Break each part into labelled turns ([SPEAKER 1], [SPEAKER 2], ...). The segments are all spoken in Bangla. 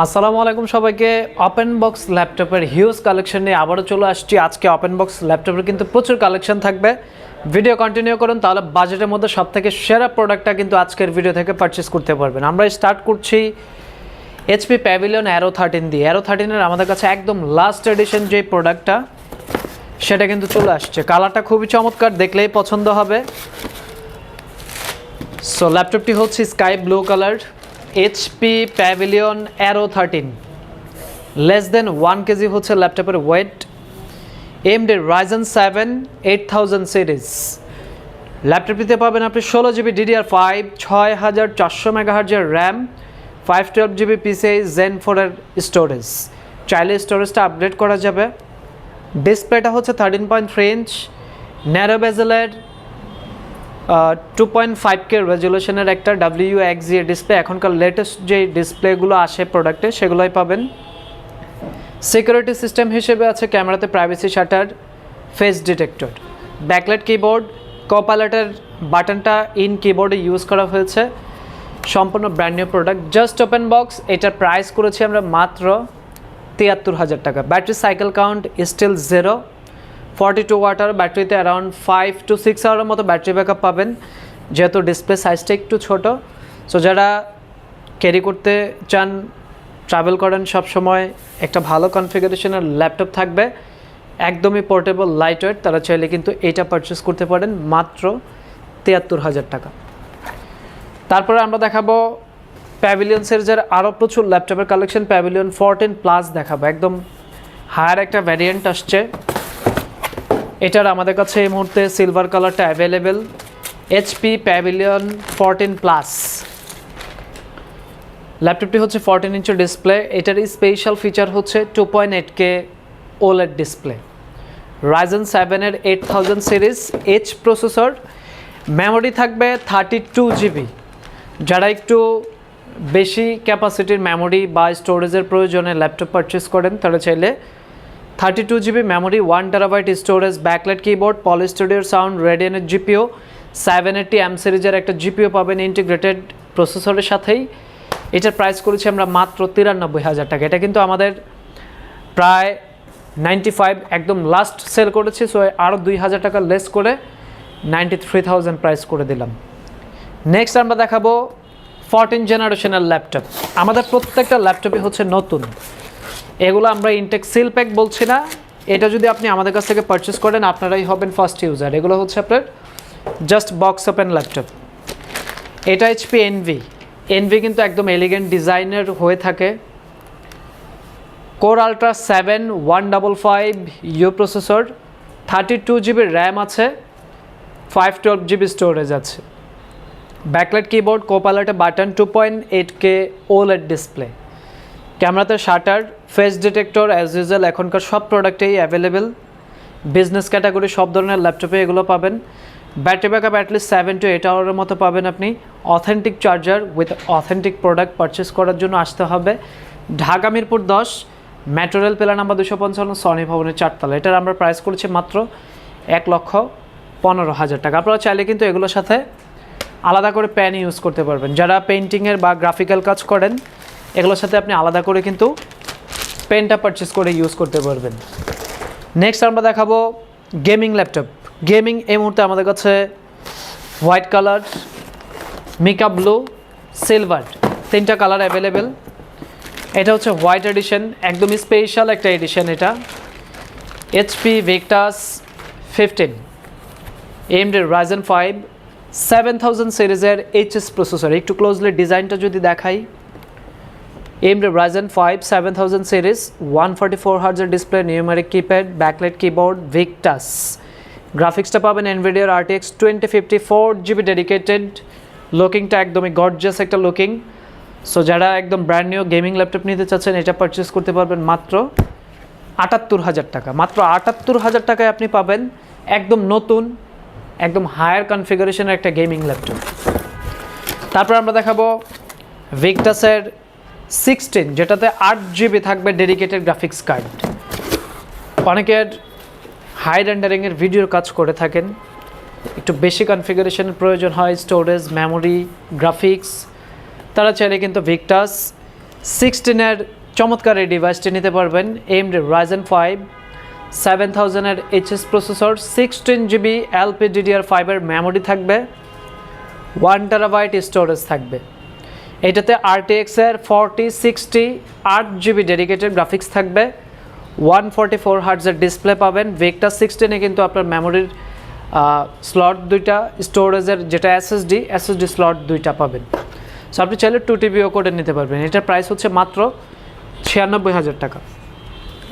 [SPEAKER 1] আসসালামু আলাইকুম সবাইকে। ওপেন বক্স ল্যাপটপের হিউজ কালেকশন নিয়ে আবারও চলে আসছি। আজকে ওপেন বক্স ল্যাপটপের কিন্তু প্রচুর কালেকশন থাকবে। ভিডিও কন্টিনিউ করুন, তাহলে বাজেটের মধ্যে সব থেকে সেরা প্রোডাক্টটা কিন্তু আজকের ভিডিও থেকে পারচেস করতে পারবেন। আমরা স্টার্ট করছি এইচপি প্যাভিলিয়ন অ্যারো থার্টিন দিয়ে। অ্যারো থার্টিনের আমাদের কাছে একদম লাস্ট এডিশন যে প্রোডাক্টটা সেটা কিন্তু চলে আসছে। কালারটা খুবই চমৎকার, দেখলেই পছন্দ হবে। সো ল্যাপটপটি হচ্ছে sky blue colour HP pavilion Aero thirteen less than one KG হচ্ছে ল্যাপটপের weight AMD Ryzen seven eight thousand series ল্যাপটপটিতে পাবেন আপনি ষোলো জিবি ডিডিআর ফাইভ ছয় হাজার চারশো মেগাহার্জের RAM five twelve GB PCI gen ফোরের স্টোরেজ চাইলে স্টোরেজটা আপগ্রেড করা যাবে। ডিসপ্লেটা হচ্ছে thirteen point three inch narrow বেজেলের two point five K রেজুলেশনের একটা ডাব্লিউ এক্সি ডিসপ্লে এখনকার লেটেস্ট যে ডিসপ্লেগুলো আসে প্রোডাক্টে সেগুলোই পাবেন। সিকিউরিটি সিস্টেম হিসেবে আছে ক্যামেরাতে privacy shutter face detector backlight keyboard কপালেটের বাটনটা ইন কিবোর্ডে ইউজ করা হয়েছে। সম্পূর্ণ brand new product just open box এটার প্রাইস করেছি আমরা মাত্র তিয়াত্তর হাজার টাকা। Battery cycle count still zero forty two watt hour ব্যাটারিতে অ্যারাউন্ড ফাইভ টু সিক্স আওয়ারের মতো ব্যাটারি ব্যাকআপ পাবেন। যেহেতু ডিসপ্লে সাইজটা একটু ছোট। সো যারা ক্যারি করতে চান ট্রাভেল করেন সব সময় একটা ভালো কনফিগারেশনের ল্যাপটপ থাকবে। একদমই পোর্টেবল লাইট ওয়েট তারা চাইলে কিন্তু এইটা পারচেস করতে পারেন মাত্র তিয়াত্তর হাজার টাকা। তারপরে আমরা দেখাবো প্যাভিলিয়ন সিরিজের আরও প্রচুর ল্যাপটপের কালেকশন প্যাভিলিয়ন ফোরটিন প্লাস দেখাবো। একদম হায়ার একটা ভ্যারিয়েন্ট আসছে। এটার আমাদের কাছে এই মুহূর্তে সিলভার কালারটা available HP pavilion fourteen plus ল্যাপটপটি হচ্ছে ফোরটিন ইঞ্চের ডিসপ্লে এটার স্পেশাল ফিচার হচ্ছে two point eight K OLED display Ryzen সেভেনের eight thousand series H processor memory থাকবে থার্টি টু জিবি যারা একটু বেশি ক্যাপাসিটির মেমোরি বা স্টোরেজের প্রয়োজনে ল্যাপটপ পারচেস করেন, তারা চাইলে thirty two GB memory one terabyte storage backlight keyboard poly স্টুডিওর সাউন্ড রেডিয়ানের জিপিও সেভেন এইটটি এম সিরিজের একটা জিপিও পাবেন ইন্টিগ্রেটেড প্রসেসরের সাথেই। এটার প্রাইস করেছি আমরা মাত্র তিরানব্বই হাজার টাকা। এটা কিন্তু আমাদের প্রায় নাইনটি ফাইভ একদম লাস্ট সেল করেছি সো আরও দুই হাজার টাকা লেস করে নাইনটি থ্রি থাউজেন্ড প্রাইস করে দিলাম। নেক্সট আমরা দেখাবো ফোরটিন জেনারেশনের ল্যাপটপ আমাদের প্রত্যেকটা ল্যাপটপই হচ্ছে নতুন। এগুলো আমরা ইনটেক সিল প্যাক বলছি না। এটা যদি আপনি আমাদের কাছ থেকে পারচেস করেন, আপনারাই হবেন ফার্স্ট ইউজার এগুলো হচ্ছে আপনার জাস্ট বক্স ওপেন ল্যাপটপ এটা এইচপি এনভি এনভি কিন্তু একদম এলিগেন্ট ডিজাইনের হয়ে থাকে। Core ultra seven one double five U processor thirty two GB RAM আছে। ফাইভ টুয়েলভ জিবি স্টোরেজ আছে। Backlight keyboard কোপালেটে button two point eight K OLED display ক্যামেরাতে shutter face detector as usual এখনকার সব প্রোডাক্টেই অ্যাভেলেবেল বিজনেস ক্যাটাগরি সব ধরনের ল্যাপটপে এগুলো পাবেন। Battery backup at least seven two eight আওয়ারের মতো পাবেন আপনি। Authentic charger with authentic product purchase করার জন্য আসতে হবে। ঢাকা মিরপুর দশ মেট্রো রেল পেলা নাম্বার দুশো পঞ্চান্ন সনি ভবনের চারতলা। এটার আমরা প্রাইস করেছি মাত্র এক লক্ষ পনেরো হাজার টাকা। আপনারা চাইলে কিন্তু এগুলোর সাথে আলাদা করে প্যান ইউজ করতে পারবেন। যারা পেন্টিংয়ের বা গ্রাফিক্যাল কাজ করেন, এগুলোর সাথে আপনি আলাদা করে কিন্তু পেনটা পারচেস করে ইউজ করতে পারবেন। নেক্সট আমরা দেখাবো গেমিং ল্যাপটপ গেমিং এই মুহূর্তে আমাদের কাছে white colour mica blue silver তিনটা কালার অ্যাভেলেবেল এটা হচ্ছে হোয়াইট এডিশন একদমই স্পেশাল একটা এডিশন এটা। HP Victus fifteen AMD Ryzen five seven thousand সিরিজের এইচএস প্রসেসর একটু ক্লোজলি ডিজাইনটা যদি দেখাই। AMD Ryzen 5 7000 series 144 Hz display numeric keypad backlight keyboard Victus গ্রাফিক্সটা পাবেন NVIDIA RTX 2054 জিবি ডেডিকেটেড লুকিংটা একদমই গর্জিয়াস একটা লুকিং সো যারা একদম ব্র্যান্ড নিউ গেমিং ল্যাপটপ নিতে চাচ্ছেন, এটা পারচেস করতে পারবেন মাত্র আটাত্তর হাজার টাকা। মাত্র আটাত্তর হাজার টাকায় আপনি পাবেন একদম নতুন, একদম হায়ার কনফিগারেশনের একটা গেমিং ল্যাপটপ তারপর আমরা দেখাবো ভিকটাসের সিক্সটিন যেটাতে আট জিবি থাকবে ডেডিকেটেড গ্রাফিক্স কার্ড অনেকের হাই রেন্ডারিংয়ের ভিডিওর কাজ করে থাকেন। একটু বেশি কনফিগারেশনের প্রয়োজন হয় স্টোরেজ মেমোরি গ্রাফিক্স তারা চাইলে কিন্তু ভিকটাস সিক্সটিনের চমৎকার এই ডিভাইসটি নিতে পারবেন। AMD Ryzen five seven থাউজেন্ডের HS processor sixteen GB LP DDR ফাইভের মেমোরি থাকবে। ওয়ান টেরাবাইট স্টোরেজ থাকবে। এটাতে আরটিএক্স এর ফর্টি সিক্সটি আট জিবি ডেডিকেটেড গ্রাফিক্স থাকবে। ওয়ান ফর্টি ফোর হার্টসের ডিসপ্লে পাবেন। ভেকটা সিক্সটিনে কিন্তু আপনার মেমোরির স্লট দুইটা স্টোরেজের যেটা এসএসডি এসএসডি স্লট দুইটা পাবেন। সো আপনি চাইলে টু টিভিও করে নিতে পারবেন। এটার প্রাইস হচ্ছে মাত্র ছিয়ানব্বই হাজার টাকা।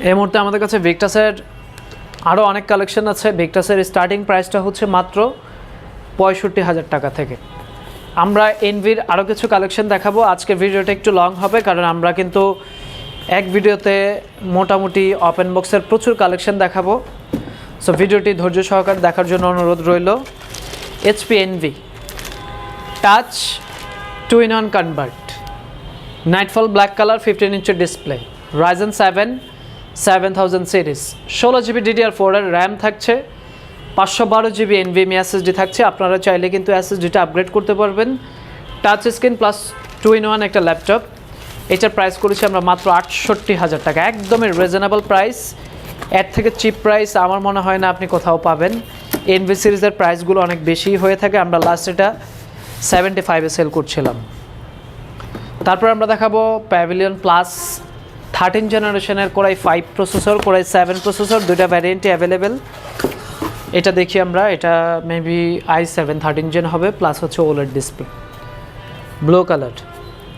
[SPEAKER 1] এই মুহূর্তে আমাদের কাছে ভিক্টাসের আরও অনেক কালেকশন আছে। ভিক্টাসের স্টার্টিং প্রাইসটা হচ্ছে মাত্র পঁয়ষট্টি হাজার টাকা থেকে। আমরা এনভির আরও কিছু কালেকশন দেখাবো। আজকে ভিডিওটা একটু লং হবে, কারণ আমরা কিন্তু এক ভিডিওতে মোটামুটি ওপেন বক্সের প্রচুর কালেকশন দেখাবো। সো ভিডিওটি ধৈর্য সহকারে দেখার জন্য অনুরোধ রইল। HP envy touch two in one convert nightfall black colour fifteen ইঞ্চের display Ryzen seven seven thousand series ষোলো জিবি ডিডিআর ফোরের র্যাম থাকছে। পাঁচশো বারো জিবি এনভিএমি এসএসডি থাকছে। আপনারা চাইলে কিন্তু এসএসডিটা আপগ্রেড করতে পারবেন। Touch screen plus two in one একটা ল্যাপটপ এটার প্রাইস করেছি আমরা মাত্র আটষট্টি হাজার টাকা। একদমই রিজনেবল প্রাইস এর থেকে চিপ প্রাইস আমার মনে হয় না আপনি কোথাও পাবেন। এনভি সিরিজের প্রাইসগুলো অনেক বেশি হয়ে থাকে। আমরা লাস্ট এটা সেভেন্টি ফাইভে সেল করছিলাম। তারপর আমরা দেখাবো প্যাভিলিয়ন প্লাস থার্টিন জেনারেশনের core i five processor core i seven processor দুইটা ভ্যারিয়েন্টই অ্যাভেলেবেল এটা দেখি আমরা, এটা maybe I seven thirteen gen হবে প্লাস হচ্ছে ওলের ডিসপ্লে ব্লু কালার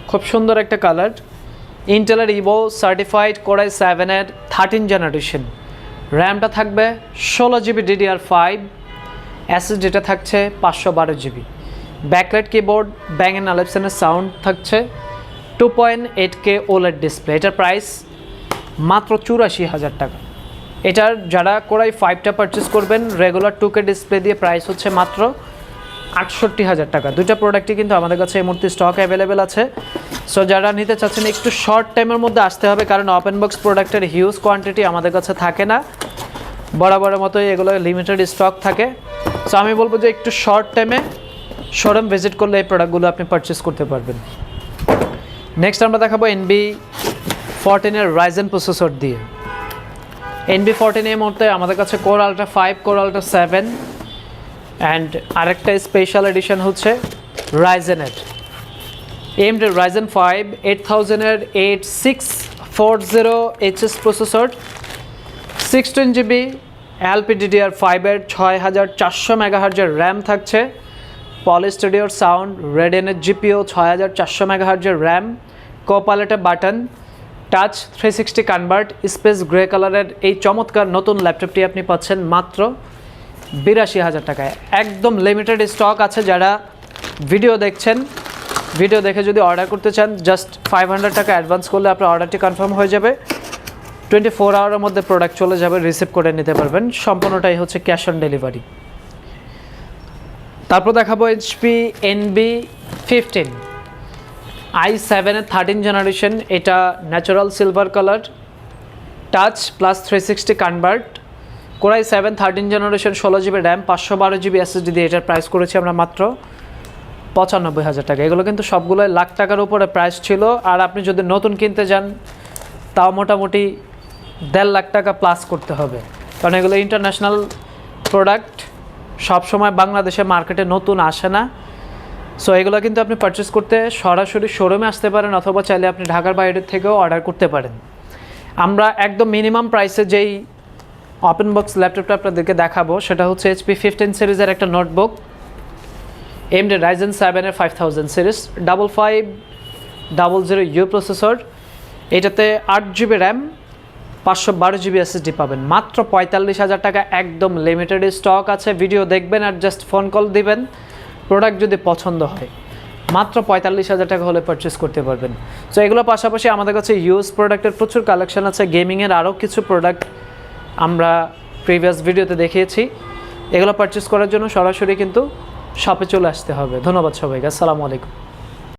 [SPEAKER 1] খুব সুন্দর একটা কালার ইন্টেলের ইভো সার্টিফাইড কোরাই সেভেনের থার্টিন জেনারেশন র্যামটা থাকবে ষোলো জিবি ডিডিআর ফাইভ অ্যাসেস এসএসডিটা থাকছে পাঁচশো বারো GB backlight keyboard Bang and আলেপসনের sound থাকছে। টু পয়েন্ট এইট কে ওলের ডিসপ্লে এটার প্রাইস মাত্র চুরাশি হাজার টাকা। এটার যারা কোরাই ফাইভটা পারচেস করবেন রেগুলার টু কে ডিসপ্লে দিয়ে প্রাইস হচ্ছে মাত্র আটষট্টি হাজার টাকা। দুইটা প্রোডাক্টই কিন্তু আমাদের কাছে এই মুহূর্তে স্টক অ্যাভেলেবেল আছে। সো যারা নিতে চাচ্ছেন, একটু শর্ট টাইমের মধ্যে আসতে হবে, কারণ ওপেন বক্স প্রোডাক্টের হিউজ কোয়ান্টিটি আমাদের কাছে থাকে না। বরাবরের মতোই এগুলো লিমিটেড স্টক থাকে। সো আমি বলব যে একটু শর্ট টাইমে শোরুম ভিজিট করলে এই প্রোডাক্টগুলো আপনি পারচেস করতে পারবেন। নেক্সট আমরা দেখাবো এনবি ফোরটিনের রাইজেন প্রসেসর দিয়ে। এনবি ফোরটিন এই মুহূর্তে আমাদের কাছে core ultra five core ultra seven and আরেকটা স্পেশাল এডিশন হচ্ছে রাইজেনের AMD Ryzen five eight থাউজেন্ডের eight six four zero HS processor sixteen GB LPDDR ফাইভের ছয় হাজার চারশো মেগাহার্জের র্যাম থাকছে পলি স্টুডিওর সাউন্ড রেডেনের জিপিও ছয় হাজার চারশো মেগাহার্জের RAM কোপালেটে button touch three sixty convert space grey কালারের এই চমৎকার নতুন ল্যাপটপটি আপনি পাচ্ছেন মাত্র বিরাশি হাজার টাকায়। একদম লিমিটেড স্টক আছে যারা ভিডিও দেখছেন। ভিডিও দেখে যদি অর্ডার করতে চান জাস্ট ফাইভ হান্ড্রেড টাকা অ্যাডভান্স করলে আপনার অর্ডারটি কনফার্ম হয়ে যাবে। টোয়েন্টি ফোর আওয়ারের মধ্যে প্রোডাক্ট চলে যাবে রিসিভ করে নিতে পারবেন। সম্পূর্ণটাই হচ্ছে ক্যাশ অন ডেলিভারি তারপর দেখাবো এইচপি এনবি ফিফটিন আই সেভেনের থার্টিন জেনারেশন এটা natural silver colour touch plus three sixty convert core i seven thirteen generation ষোলো জিবি র্যাম পাঁচশো বারো জিবি এসএসডি দিয়ে এটার প্রাইস করেছি আমরা মাত্র পঁচানব্বই হাজার টাকা। এগুলো কিন্তু সবগুলোই লাখ টাকার উপরে প্রাইস ছিল। আর আপনি যদি নতুন কিনতে যান, তাও মোটামুটি দেড় লাখ টাকা প্লাস করতে হবে। কারণ এগুলো ইন্টারন্যাশনাল প্রোডাক্ট সবসময় বাংলাদেশে মার্কেটে নতুন আসে না। সো এগুলো কিন্তু আপনি পারচেস করতে সরাসরি শোরুমে আসতে পারেন অথবা চাইলে আপনি ঢাকার বাইরের থেকেও অর্ডার করতে পারেন। আমরা একদম মিনিমাম প্রাইসে যেই ওপেন বক্স ল্যাপটপটা আপনাদেরকে দেখাবো, সেটা হচ্ছে এইচপি ফিফটিন সিরিজের একটা নোটবুক এমডি রাইজেন সেভেনের five thousand series double five double zero U processor এটাতে আট জিবি র্যাম পাঁচশো বারো জিবি এসএসডি পাবেন। মাত্র পঁয়তাল্লিশ হাজার টাকা, একদম লিমিটেড স্টক আছে। ভিডিও দেখবেন আর জাস্ট ফোন কল দিবেন। প্রোডাক্ট যদি পছন্দ হয়, মাত্র পঁয়তাল্লিশ হাজার টাকা হলে পারচেস করতে পারবেন। সো এগুলো পাশাপাশি আমাদের কাছে ইউজ প্রোডাক্টের প্রচুর কালেকশন আছে। গেমিংয়ের আরও কিছু প্রোডাক্ট আমরা প্রিভিয়াস ভিডিওতে দেখিয়েছি। এগুলো পারচেস করার জন্য সরাসরি কিন্তু শপে চলে আসতে হবে। ধন্যবাদ সবাইকে। আসসালামু আলাইকুম।